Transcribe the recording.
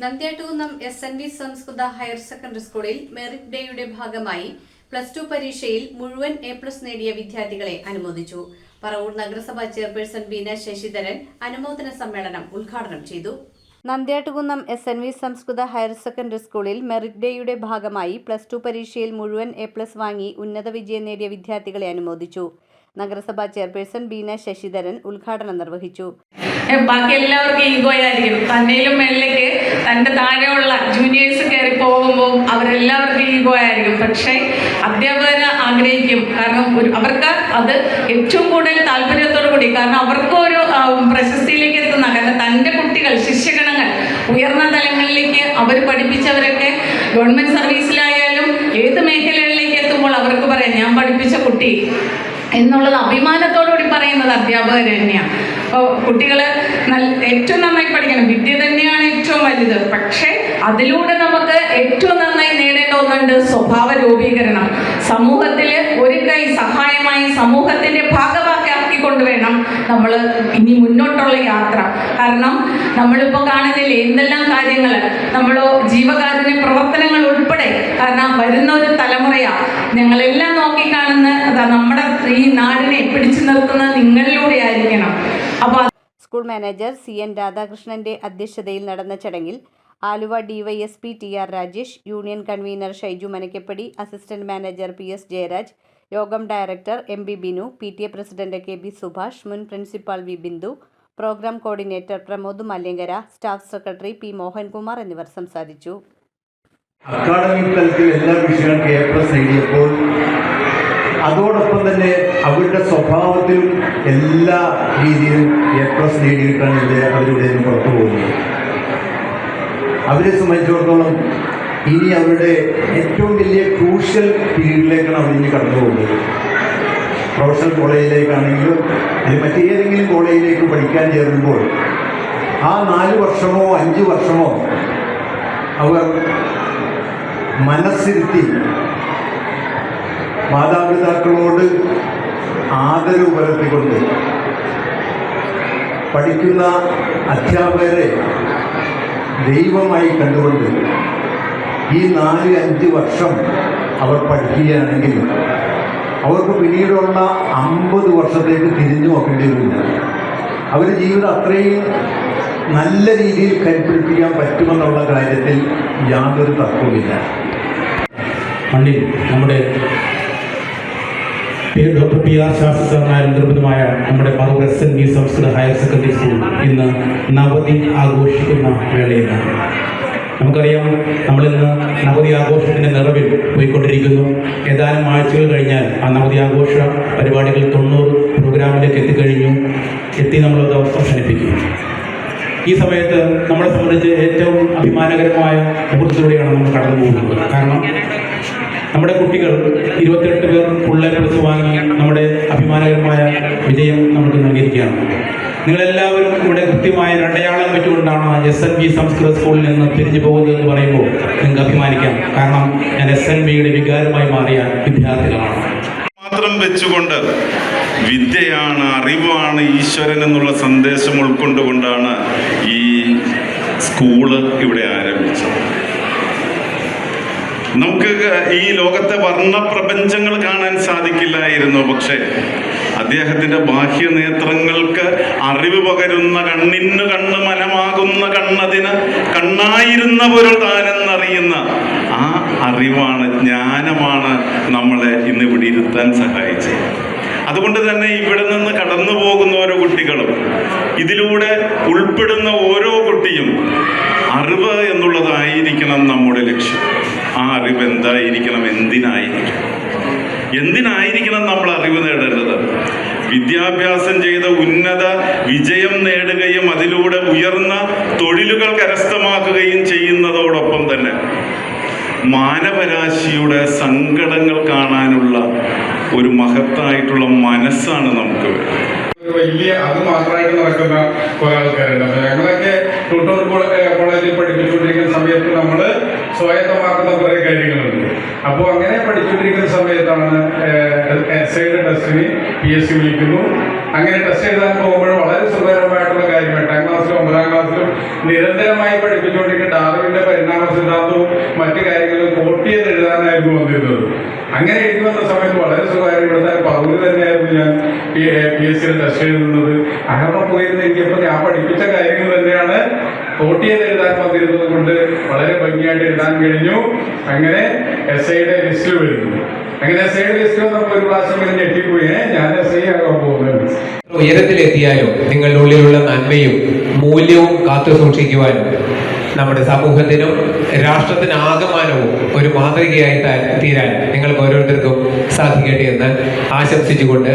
Nandyattukunnam S N V സംസ്കൃത higher secondary സ്കൂളിൽ merit ഡേയുടെ ഭാഗമായി പ്ലസ് ടു പരീക്ഷയിൽ മുഴുവൻ എ പ്ലസ് നേടിയ വിദ്യാർത്ഥികളെ അനുമോദിച്ചു. പറവൂർ നഗരസഭാ ചെയർപേഴ്സൺ ബീന ശശിധരൻ അനുമോദന സമ്മേളനം ഉദ്ഘാടനം ചെയ്തു. നന്ദ്യാട്ടുകുന്നം എസ് എൻ വി സംസ്കൃത ഹയർ സെക്കൻഡറി സ്കൂളിൽ മെറിറ്റ് ഡേയുടെ ഭാഗമായി പ്ലസ് ടു പരീക്ഷയിൽ മുഴുവൻ എ പ്ലസ് വാങ്ങി ഉന്നത വിജയം നേടിയ വിദ്യാർത്ഥികളെ അനുമോദിച്ചു. നഗരസഭാ ചെയർപേഴ്സൺ ബീന ശശിധരൻ ഉദ്ഘാടനം നിർവഹിച്ചു. ബാക്കി എല്ലാവർക്കും ഈഗോ ആയിരിക്കും തന്നേലും മേളിലേക്ക് തന്റെ താഴെയുള്ള ജൂനിയേഴ്സ് കയറി പോകുമ്പോൾ അവരെല്ലാവർക്കും ഈഗോ ആയിരിക്കും. പക്ഷേ അധ്യാപകർ ആഗ്രഹിക്കും. കാരണം ഒരു അവർക്ക് അത് ഏറ്റവും കൂടുതൽ താല്പര്യത്തോടു കൂടി. കാരണം അവർക്കും ഒരു പ്രശസ്തിയിലേക്ക് എത്തുന്ന കാരണം തന്റെ കുട്ടികൾ ശിഷ്യഗണങ്ങൾ ഉയർന്ന തലങ്ങളിലേക്ക് അവർ പഠിപ്പിച്ചവരൊക്കെ ഗവൺമെന്റ് സർവീസിലായാലും ഏത് മേഖലകളിലേക്ക് എത്തുമ്പോൾ അവർക്ക് പറയാം ഞാൻ പഠിപ്പിച്ച കുട്ടി. എന്നുള്ളത് അഭിമാനത്തോടുകൂടി പറയുന്നത് അധ്യാപകർ തന്നെയാണ് അപ്പോൾ കുട്ടികൾ നല്ല ഏറ്റവും നന്നായി പഠിക്കണം. വിദ്യ തന്നെയാണ് ഏറ്റവും വലുത്. പക്ഷേ അതിലൂടെ നമുക്ക് ഏറ്റവും നന്നായി നേടേണ്ട ഒന്നുണ്ട് സ്വഭാവ രൂപീകരണം. സമൂഹത്തിൽ ഒരു കൈ സഹായമായി സമൂഹത്തിന്റെ ഭാഗമാക്കി കൊണ്ടുവേണം നമ്മൾ ഇനി മുന്നോട്ടുള്ള യാത്ര. കാരണം നമ്മളിപ്പോൾ കാണുന്നില്ലേ എന്തെല്ലാം കാര്യങ്ങൾ നമ്മൾ ജീവകാരുണ്യ പ്രവർത്തനങ്ങൾ ഉൾപ്പെടെ. കാരണം വരുന്ന ഒരു തലമുറയാണ് ഞങ്ങളെല്ലാം നോക്കിക്കാണുന്ന അതാ നമ്മുടെ ഈ നാടിനെ പിടിച്ചു നിർത്തുന്ന നിങ്ങളിലൂടെ ആയിരിക്കണം അപ്പോൾ സ്കൂൾ മാനേജർ സി എൻ രാധാകൃഷ്ണന്റെ അധ്യക്ഷതയിൽ നടന്ന ചടങ്ങിൽ Aluva DYSP T R Rajesh union convener Shaiju Manakkappadi assistant manager P S Jayaraj യോഗം director M B Binu P T A president K B Subhash മുൻ principal V Bindu programme coordinator Pramod Malyankara staff secretary P Mohankumar എന്നിവർ സംസാരിച്ചു. Academic തലത്തിൽ എല്ലാ വിഷയങ്ങൾക്കും A plus അതോടൊപ്പം തന്നെ അവരുടെ സ്വഭാവത്തിലും എല്ലാ രീതിയിലും എ പ്ലസ് നേടിയിട്ടാണ് ഇത് അവരിവിടെ നിന്ന് പുറത്തു പോകുന്നത് അവരെ സംബന്ധിച്ചിടത്തോളം ഇനി അവരുടെ ഏറ്റവും വലിയ ക്രൂഷ്യൽ പീരീഡിലേക്കാണ് ഇനി കടന്നു പോകുന്നത്. പ്രൊഫഷണൽ കോളേജിലേക്കാണെങ്കിലും അല്ലെങ്കിൽ മറ്റേതെങ്കിലും കോളേജിലേക്ക് പഠിക്കാൻ ചേരുമ്പോൾ ആ നാല് വർഷമോ അഞ്ച് വർഷമോ അവർ മനസ്സിരുത്തി മാതാപിതാക്കളോട് ആദരവ് പുലർത്തിക്കൊണ്ട് പഠിക്കുന്ന അധ്യാപകരെ ദൈവമായി കണ്ടുകൊണ്ട് ഈ നാല് അഞ്ച് വർഷം അവർ പഠിക്കുകയാണെങ്കിൽ അവർക്ക് പിന്നീടുള്ള അമ്പത് വർഷത്തേക്ക് തിരിഞ്ഞു നോക്കേണ്ടി വരില്ല. അവരുടെ ജീവിതം അത്രയും നല്ല രീതിയിൽ കരുപ്പിടിപ്പിക്കാൻ പറ്റുമെന്നുള്ള കാര്യത്തിൽ യാതൊരു തർക്കവുമില്ല. മണ്ണിൽ നമ്മുടെ P- doctor P R Shastri സാറിനാൽ നിർമ്മിതമായ നമ്മുടെ പറവൂർ എസ് എൻ ബി സംസ്കൃത ഹയർ സെക്കൻഡറി സ്കൂൾ ഇന്ന് നവതി ആഘോഷിക്കുന്ന വേളയിലാണ്. നമുക്കറിയാം നമ്മളിന്ന് നവതി ആഘോഷത്തിന്റെ നിറവിൽ പോയിക്കൊണ്ടിരിക്കുന്നു. ഏതാനും ആഴ്ചകൾ കഴിഞ്ഞാൽ ആ നവതി ആഘോഷ പരിപാടികൾ തൊണ്ണൂറ് പ്രോഗ്രാമിലേക്ക് എത്തിക്കഴിഞ്ഞു. എത്തി നമ്മളത് അവസാനിപ്പിക്കും ഈ സമയത്ത് നമ്മളെ സംബന്ധിച്ച് ഏറ്റവും അഭിമാനകരമായ മുഹൂർത്തത്തിലൂടെയാണ് നമ്മൾ കടന്നു പോകുന്നത് കാരണം നമ്മുടെ കുട്ടികൾ ഇരുപത്തിയെട്ട് പേർ ഫുൾ പുറത്ത് വാങ്ങി നമ്മുടെ അഭിമാനകരമായ വിജയം നമുക്ക് നൽകിയിരിക്കുകയാണ്. നിങ്ങളെല്ലാവരും ഇവിടെ കൃത്യമായ രണ്ടയാളം വെച്ചുകൊണ്ടാണ് എസ് എൻ ബി സംസ്കൃത സ്കൂളിൽ നിന്ന് തിരിഞ്ഞു പോകുന്നത് എന്ന് പറയുമ്പോൾ നിങ്ങൾക്ക് അഭിമാനിക്കാം. കാരണം ഞാൻ എസ് എൻ ബിയുടെ വികാരമായി മാറിയ വിദ്യാർത്ഥികളാണ്. മാത്രം വെച്ചുകൊണ്ട് വിദ്യയാണ് അറിവാണ് ഈശ്വരൻ എന്നുള്ള സന്ദേശം ഉൾക്കൊണ്ടുകൊണ്ടാണ് ഈ സ്കൂൾ ഇവിടെ ആരംഭിച്ചത്. നമുക്ക് ഈ ലോകത്തെ വർണ പ്രപഞ്ചങ്ങൾ കാണാൻ സാധിക്കില്ലായിരുന്നു. പക്ഷേ അദ്ദേഹത്തിന്റെ ബാഹ്യ നേത്രങ്ങൾക്ക് അറിവ് പകരുന്ന കണ്ണിന് കണ്ണ് മലമാകുന്ന കണ്ണതിന് കണ്ണായിരുന്ന ഒരു താനെന്നറിയുന്ന ആ അറിവാണ് ജ്ഞാനമാണ് നമ്മളെ ഇന്ന് ഇവിടെ ഇരുത്താൻ സഹായിച്ചത്. അതുകൊണ്ട് തന്നെ ഇവിടെ നിന്ന് കടന്നു പോകുന്ന ഓരോ കുട്ടികളും ഇതിലൂടെ ഉൾപ്പെടുന്ന ഓരോ കുട്ടിയും അറിവ് എന്നുള്ളതായിരിക്കണം നമ്മുടെ ലക്ഷ്യം. ആ അറിവ് എന്തായിരിക്കണം എന്തിനായിരിക്കണം? എന്തിനായിരിക്കണം നമ്മൾ അറിവ് നേടേണ്ടത്? വിദ്യാഭ്യാസം ചെയ്ത ഉന്നത വിജയം നേടുകയും അതിലൂടെ ഉയർന്ന തൊഴിലുകൾ കരസ്ഥമാക്കുകയും ചെയ്യുന്നതോടൊപ്പം തന്നെ മാനവരാശിയുടെ സങ്കടങ്ങൾ കാണാനുള്ള ഒരു മഹത്തായിട്ടുള്ള മനസ്സാണ് നമുക്ക് വലിയ അത് മാത്രമായിട്ട് നടക്കുന്ന കുറെ ആൾക്കാരുണ്ട്. ഞങ്ങളൊക്കെ കോളേജിൽ നമ്മൾ സ്വായത്തമാക്കുന്ന കുറെ കാര്യങ്ങളുണ്ട്. അപ്പോൾ അങ്ങനെ പഠിച്ചുകൊണ്ടിരിക്കുന്ന സമയത്താണ് എസ്ഐയുടെ ടെസ്റ്റിന് പി എസ് സി വിളിക്കുന്നു. അങ്ങനെ ടെസ്റ്റ് എഴുതാൻ പോകുമ്പോൾ വളരെ സുഖകരമായിട്ടുള്ള കാര്യം എട്ടാം ക്ലാസ്സിലും ഒമ്പതാം ക്ലാസ്സിലും നിരന്തരമായി പഠിപ്പിച്ചുകൊണ്ടിരിക്കുന്ന ഡാർവിന്റെ പരിണാമ സിദ്ധാന്തവും മറ്റു കാര്യങ്ങളും കോട്ട് എഴുതാനായിരുന്നു വന്നിരുന്നത്. അങ്ങനെ എഴുതി വന്ന സമയത്ത് വളരെ സുഖകാര്യം എഴുതാൻ പകുതി തന്നെയായിരുന്നു ഞാൻ പി എസ് സിയുടെ ടെസ്റ്റ് എഴുതുന്നത്. അങ്ങനെ പോയിരുന്നെങ്കിൽ ഞാൻ പഠിപ്പിച്ച കാര്യങ്ങൾ തന്നെയാണ് വോട്ട് ചെയ്ത് എഴുതാൻ വന്നിരുന്നത് കൊണ്ട് വളരെ ഭംഗിയായിട്ട് എഴുതാൻ കഴിഞ്ഞു. അങ്ങനെ എസ് ഐയുടെ ലിസ്റ്റിൽ വരുന്നു. അങ്ങനെ എസ് ഐയുടെ ലിസ്റ്റ് വന്നപ്പോൾ ഒരു പ്രാവശ്യം ഇങ്ങനെ ഞെട്ടിപ്പോയി. ഞാൻ എസ് ഐ ആകാൻ പോകുന്നത് ഉയരത്തിലെത്തിയാലും നിങ്ങളുടെ ഉള്ളിലുള്ള നന്മയും മൂല്യവും കാത്തു സൂക്ഷിക്കുവാനും നമ്മുടെ സമൂഹത്തിനും രാഷ്ട്രത്തിന് ആഗമാനവും ഒരു മാതൃകയായി തീരാൻ നിങ്ങൾക്ക് ഓരോരുത്തർക്കും സാധിക്കട്ടെ എന്ന് ആശംസിച്ചുകൊണ്ട്